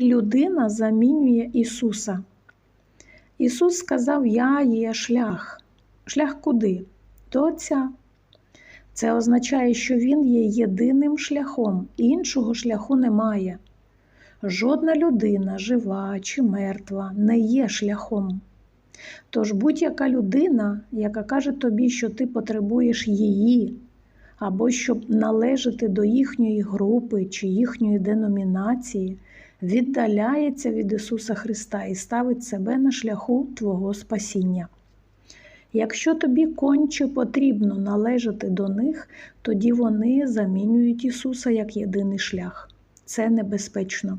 людина замінює Ісуса. Ісус сказав: Я є шлях. Шлях куди? До Отця. Це означає, що Він є єдиним шляхом, іншого шляху немає. Жодна людина, жива чи мертва, не є шляхом. Тож будь-яка людина, яка каже тобі, що ти потребуєш її, або щоб належати до їхньої групи чи їхньої деномінації, віддаляється від Ісуса Христа і ставить себе на шляху Твого спасіння. Якщо тобі конче потрібно належати до них, тоді вони замінюють Ісуса як єдиний шлях. Це небезпечно.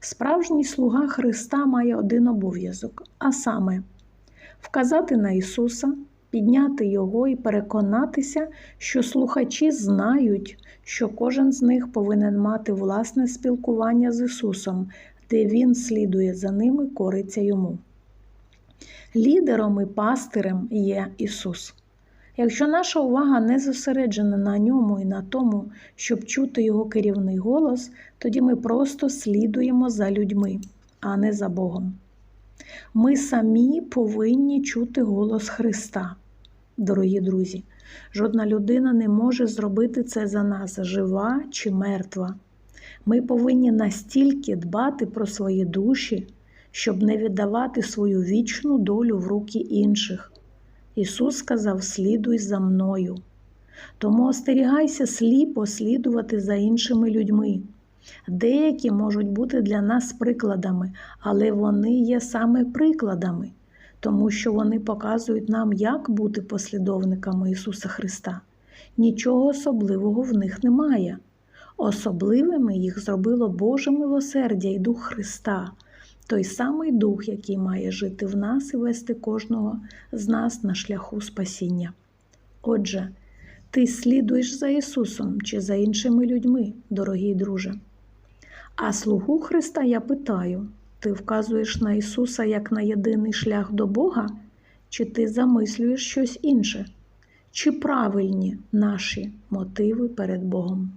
Справжній слуга Христа має один обов'язок, а саме вказати на Ісуса, підняти Його і переконатися, що слухачі знають, що кожен з них повинен мати власне спілкування з Ісусом, де Він слідує за ними, кориться йому. Лідером і пастирем є Ісус. Якщо наша увага не зосереджена на ньому і на тому, щоб чути Його керівний голос, тоді ми просто слідуємо за людьми, а не за Богом. Ми самі повинні чути голос Христа, дорогі друзі. Жодна людина не може зробити це за нас, жива чи мертва. Ми повинні настільки дбати про свої душі, щоб не віддавати свою вічну долю в руки інших. Ісус сказав: слідуй за мною. Тому остерігайся сліпо слідувати за іншими людьми. Деякі можуть бути для нас прикладами, але вони є саме прикладами, тому що вони показують нам, як бути послідовниками Ісуса Христа. Нічого особливого в них немає. Особливими їх зробило Боже милосердя і Дух Христа, той самий Дух, який має жити в нас і вести кожного з нас на шляху спасіння. Отже, ти слідуєш за Ісусом чи за іншими людьми, дорогий друже. А слугу Христа я питаю: ти вказуєш на Ісуса як на єдиний шлях до Бога, чи ти замислюєш щось інше? Чи правильні наші мотиви перед Богом?